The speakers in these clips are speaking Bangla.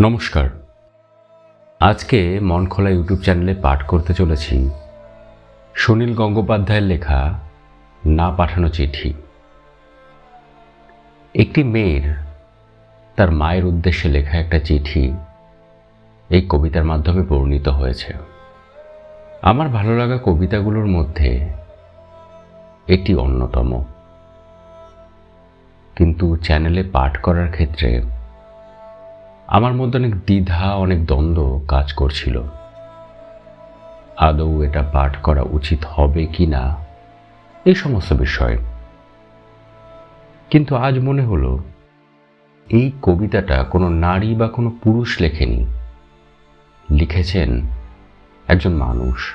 নমস্কার। আজকে মন খোলা ইউটিউব চ্যানেলে পাঠ করতে চলেছি সুনীল গঙ্গোপাধ্যায়ের লেখা না পাঠানো চিঠি। একটি মেয়ের তার মায়ের উদ্দেশ্যে লেখা একটা চিঠি এই কবিতার মাধ্যমে বর্ণিত হয়েছে। আমার ভালো লাগা কবিতাগুলোর মধ্যে এটি অন্যতম। কিন্তু চ্যানেলে পাঠ করার ক্ষেত্রে আমার মধ্যে অনেক দ্বিধা, অনেক দ্বন্দ্ব কাজ করছিল। আদৌ এটা পাঠ করা উচিত হবে কি না, এই সমস্ত বিষয়। কিন্তু আজ মনে হলো, এই কবিতাটা কোনো নারী বা কোনো পুরুষ লেখেনি। লিখেছেন একজন মানুষ।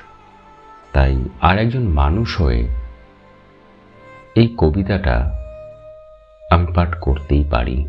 তাই আর একজন মানুষ হয়ে এই কবিতাটা আমি পাঠ করতেই পারি।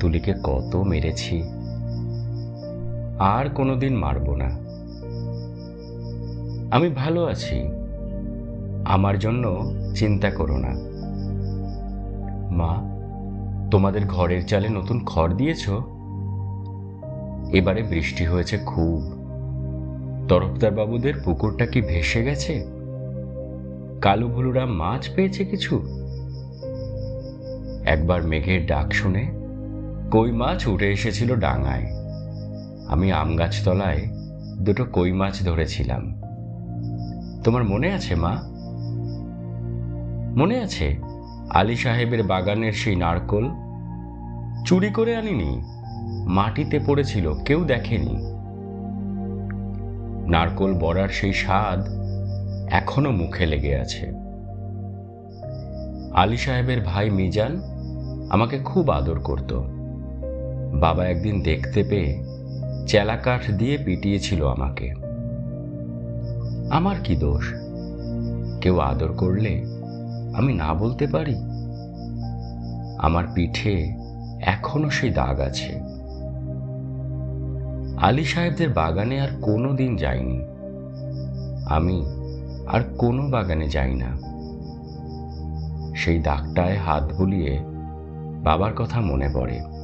তুলিকে কত মেরেছি। আর কোনোদিন মারব না। আমি ভালো আছি। আমার জন্য চিন্তা করো না। মা, তোমাদের ঘরের চালে নতুন খড় দিয়েছ? এবারে বৃষ্টি হয়েছে খুব। তরফদার বাবুদের পুকুরটা কি ভেসে গেছে? কালু ভুলুরা মাছ পেয়েছে কিছু? একবার মেঘের ডাক শুনে কই মাছ উঠে এসেছিল ডাঙায়। আমি আম গাছতলায় দুটো কই মাছ ধরেছিলাম। তোমার মনে আছে, মা? মনে আছে? আলী সাহেবের বাগানের সেই নারকল চুরি করে আনিনি, মাটিতে পড়েছিল, কেউ দেখেনি। নারকল বড়ার সেই স্বাদ এখনও মুখে লেগে আছে। আলী সাহেবের ভাই মিজান আমাকে খুব আদর করতো। বাবা একদিন দেখতে পেয়ে চেলাকাঠ দিয়ে পিটিয়েছিল আমাকে। আমার কি দোষ? কেউ আদর করলে আমি না বলতে পারি? আমার পিঠে এখনও সেই দাগ আছে। আলী সাহেবদের বাগানে আর কোনো দিন যাইনি। আমি আর কোনো বাগানে যাই না। সেই দাগটায় হাত বুলিয়ে বাবার কথা মনে পড়ে।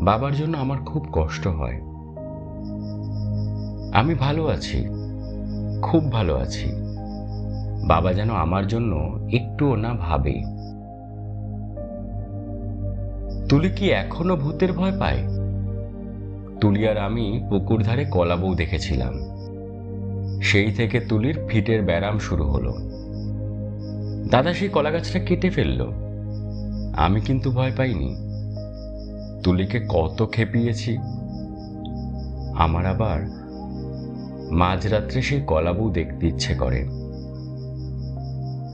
বাবার জন্য আমার খুব কষ্ট হয়। আমি ভালো আছি, খুব ভালো আছি। বাবা যেন আমার জন্য একটুও না ভাবে। তুলি কি এখনও ভূতের ভয় পায়? তুলি আর আমি পুকুর ধারে কলা বউ দেখেছিলাম। সেই থেকে তুলির ফিটের ব্যারাম শুরু হলো। দাদা সেই কলা গাছটা কেটে ফেলল। আমি কিন্তু ভয় পাইনি। তুলিকে কত খেপিয়েছি। আমার আবার মাঝরাত্রে সেই কলাবু দেখতে ইচ্ছে করে।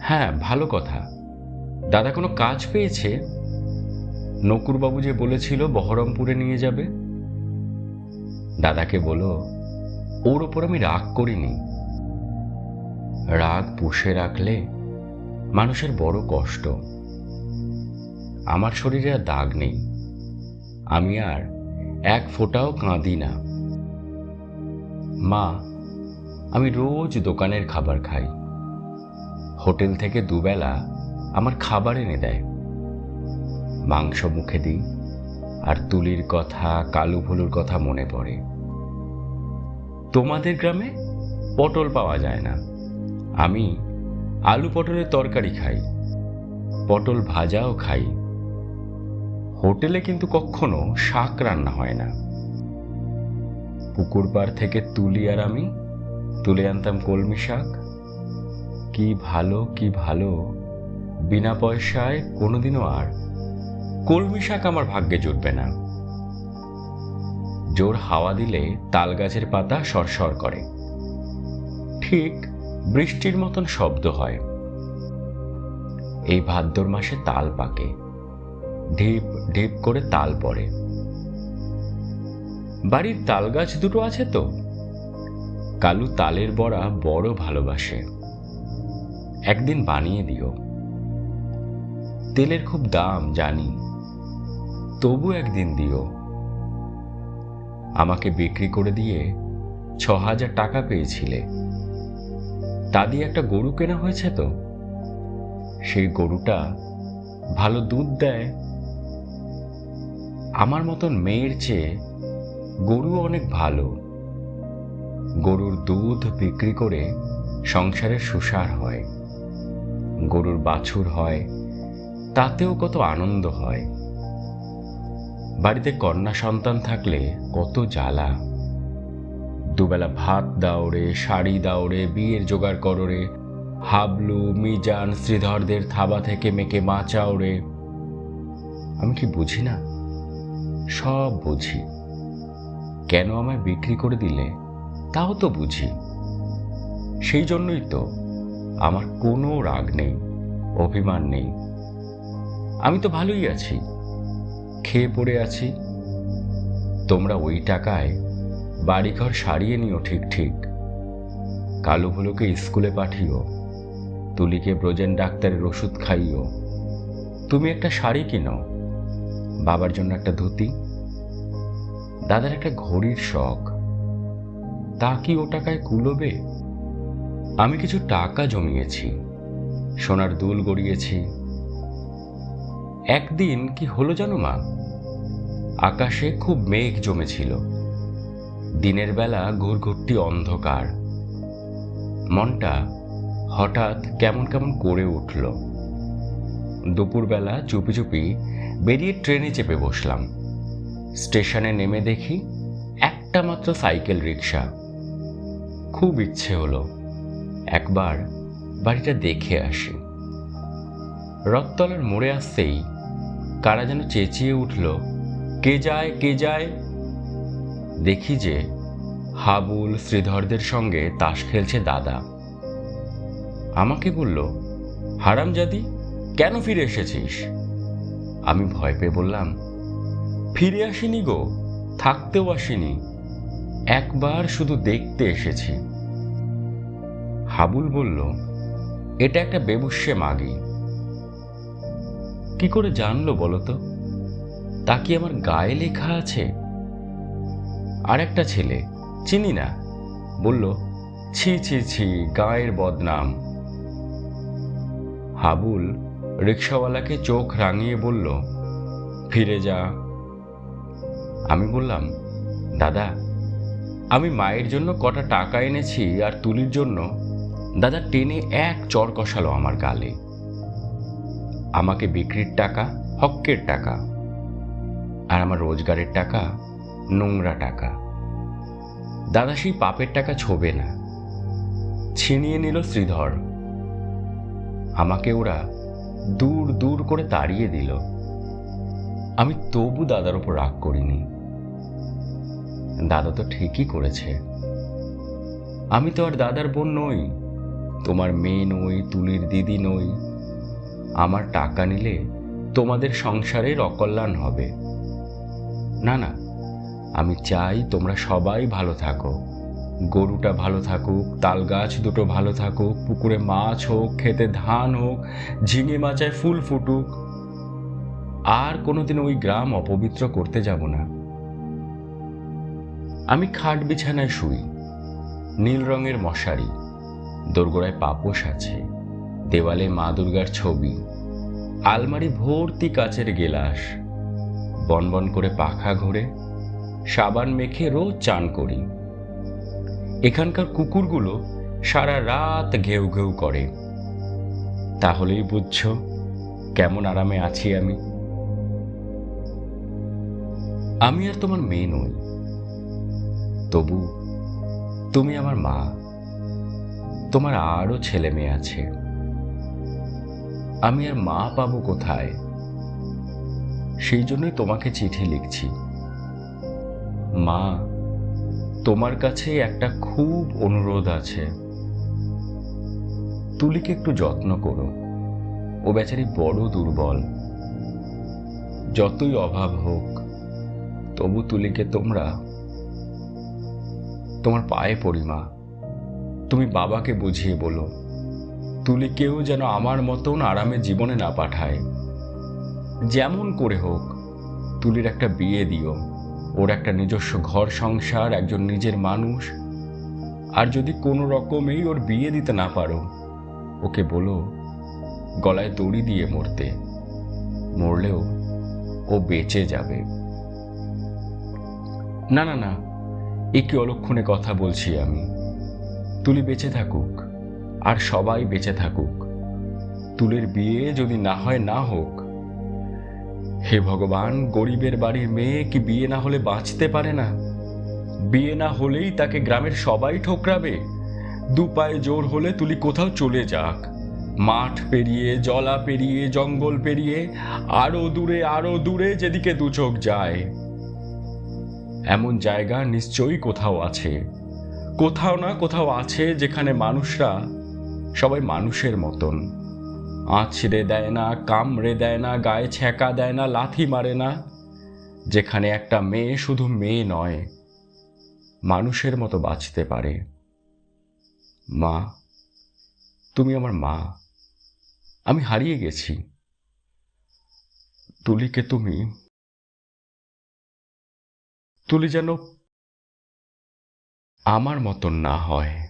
হ্যাঁ ভালো কথা। দাদা কোনো কাজ পেয়েছে? নকুরবাবু যে বলেছিল বহরমপুরে নিয়ে যাবে। দাদাকে বলো, ওর ওপর আমি রাগ করিনি। রাগ পুষে রাখলে মানুষের বড় কষ্ট। আমার শরীরে আর দাগ নেই। আমি আর এক ফোঁটাও কাঁদি না। মা, আমি রোজ দোকানের খাবার খাই। হোটেল থেকে দুবেলা আমার খাবার এনে দেয়। মাংস মুখে দিই আর তুলির কথা, কালু ভুলুর কথা মনে পড়ে। তোমাদের গ্রামে পটল পাওয়া যায় না। আমি আলু পটলের তরকারি খাই, পটল ভাজাও খাই। হোটেলে কিন্তু কখনো শাক রান্না হয় না। পুকুর পাড় থেকে তুলি আর আমি তুলে আনতাম কলমি শাক। কি ভালো কি ভালো, বিনা পয়সায় কোনোদিনও আর। কলমি শাক আমার ভাগ্যে জুটবে না। জোর হাওয়া দিলে তাল গাছের পাতা সরসর করে। ঠিক বৃষ্টির মতন শব্দ হয়। এই ভাদ্র মাসে তাল পাকে। ঢিপ ঢিপ করে তাল পড়ে। বাড়ির তাল গাছ দুটো আছে তো? কালু তালের বড়া বড় ভালোবাসে। একদিন বানিয়ে দিও। তেলের খুব দাম, জানি। তবু একদিন দিও। আমাকে বিক্রি করে দিয়ে ছ হাজার টাকা পেয়েছিলে। তা দিয়ে একটা গরু কেনা হয়েছে তো? সেই গরুটা ভালো দুধ দেয় আমার মতন মেয়ের চেয়ে গরু অনেক ভালো। গরুর দুধ বিক্রি করে সংসারের সুসার হয়। গরুর বাছুর হয়, তাতেও কত আনন্দ হয়। বাড়িতে কন্যা সন্তান থাকলে কত জ্বালা। দুবেলা ভাত দাওরে শাড়ি দাওরে বিয়ের জোগাড় কররে, হাবলু, মিজান, শ্রীধরদের থাবা থেকে মেকে মা চাওরে আমি কি বুঝি না? সব বুঝি। কেন আমায় বিক্রি করে দিলে, তাও তো বুঝি। সেই জন্যই তো আমার কোনো রাগ নেই, অভিমান নেই। আমি তো ভালোই আছি, খেয়ে পড়ে আছি। তোমরা ওই টাকায় বাড়িঘর সারিয়ে নিও ঠিক ঠিক। কালো ভুলোকে স্কুলে পাঠিও, তুলিকে ব্রজেন ডাক্তারের ওষুধ খাইও। তুমি একটা শাড়ি কিনো বাবার জন্য একটা ধুতি। দাদার একটা ঘড়ির শখ। তা কি ও টাকায় কুলোবে আমি কিছু টাকা জমিয়েছি, সোনার দুল গড়িয়েছি। একদিন কি হলো জানো মা? আকাশে খুব মেঘ জমেছিল। দিনের বেলা ঘুরঘুরটি অন্ধকার। মনটা হঠাৎ কেমন কেমন করে উঠল। দুপুরবেলা চুপি চুপি বেরিয়ে ট্রেনে চেপে বসলাম। স্টেশনে নেমে দেখি একটা মাত্র সাইকেল রিক্সা খুব ইচ্ছে হলো একবার বাড়িটা দেখে আসি। রথতলার মোড়ে আসতেই কারা যেন চেঁচিয়ে উঠল, কে যায় কে যায়? দেখি যে হাবুল শ্রীধরদের সঙ্গে তাস খেলছে দাদা। আমাকে বলল, হারামজাদি, কেন ফিরে এসেছিস? আমি ভয় পেয়ে বললাম, ফিরে আসিনি গো, থাকতেও আসিনি। একবার শুধু দেখতে এসেছি। হাবুল বলল, এটা একটা বেবুষ্যে মাগি। কি করে জানলো বলো তো? তা কি আমার গায়ে লেখা আছে? আর একটা ছেলে, চিনি না? বলল, ছি ছি ছি, গায়ের বদনাম। হাবুল রিক্সাওয়ালাকে চোখ রাঙিয়ে বলল, ফিরে যা। আমি বললাম, দাদা, আমি মায়ের জন্য কটা টাকা এনেছি আর তুলির জন্য। দাদা টেনে এক চর কষালো আমার গালে। আমাকে বিক্রির টাকা হক্কের টাকা, আর আমার রোজগারের টাকা, নোংরা টাকা। দাদা সেই পাপের টাকা ছোবে না। ছিনিয়ে নিল শ্রীধর। আমাকে ওরা দূর দূর করে তাড়িয়ে দিল। আমি তবু দাদার উপর রাগ করিনি। দাদা তো ঠিকই করেছে। আমি তো আর দাদার বোন নই, তোমার মেয়ে নই, তুলির দিদি নই। আমার টাকা নিলে তোমাদের সংসারের অকল্যাণ হবে। না না, আমি চাই তোমরা সবাই ভালো থাকো। গরুটা ভালো থাকুক তাল গাছ দুটো ভালো থাকুক, পুকুরে মাছ হোক, খেতে ধান হোক, ঝিঙে মাচায় ফুল ফুটুক। আর কোনোদিন ওই গ্রাম অপবিত্র করতে যাব না। আমি খাট বিছানায় শুই। নীল রঙের মশারি। দোরগোড়ায় পাপোশ আছে। দেওয়ালে মা দুর্গার ছবি। আলমারি ভর্তি কাচের গেলাস। বনবন করে পাখা ঘোরে। সাবান মেখে রোজ চান করি। এখানকার কুকুরগুলো সারা রাত ঘেউ ঘেউ করে। তাহলেই বুঝছ কেমন আরামে আছি আমি। আমি আর তোমার মেয়ে নই। তবু তুমি আমার মা। তোমার আরও ছেলে মেয়ে আছে। আমি আর মা পাবো কোথায়? সেই জন্যই তোমাকে চিঠি লিখছি। মা তোমার কাছে একটা খুব অনুরোধ আছে। তুলিকে একটু যত্ন করো। ও বেচারি বড় দুর্বল। যতই অভাব হোক, তবু তুলিকে তোমরা তোমার পায়ে পড়ি মা। তুমি বাবাকে বুঝিয়ে বলো, তুলিকেও যেন আমার মতন আরামে জীবনে না পাঠায়। যেমন করে হোক, তুলির একটা বিয়ে দিও। ওর একটা নিজস্ব ঘর সংসার, একজন নিজের মানুষ। আর যদি কোনো রকমেই ওর বিয়ে দিতে না পারো, ওকে বলো, গলায় দড়ি দিয়ে মরতে। মরলেও ও বেঁচে যাবে। না না না এ কি অলক্ষণে কথা বলছি আমি। তুলি বেঁচে থাকুক, আর সবাই বেঁচে থাকুক। তুলের বিয়ে যদি না হয়, না হোক হে ভগবান, গরিবের বাড়ির মেয়ে কি বিয়ে না হলে বাঁচতে পারে না? বিয়ে না হলেই তাকে গ্রামের সবাই ঠোকরাবে। দু পায়ে জোর হলে তুলি কোথাও চলে যাক। মাঠ পেরিয়ে, জলা পেরিয়ে, জঙ্গল পেরিয়ে, আরও দূরে আরও দূরে যেদিকে দু চোখ যায়। এমন জায়গা নিশ্চয়ই কোথাও আছে। কোথাও না কোথাও আছে যেখানে মানুষরা সবাই মানুষের মতন। আছড়ে দেয় না, কামড়ে দেয় না, গায়ে ছ্যাঁকা দেয় না, লাথি মারে না। যেখানে একটা মেয়ে শুধু মেয়ে নয়, মানুষের মতো বাঁচতে পারে। মা, তুমি আমার মা। আমি হারিয়ে গেছি। তুলিকে তুমি, তুলি যেন আমার মতন না হয়।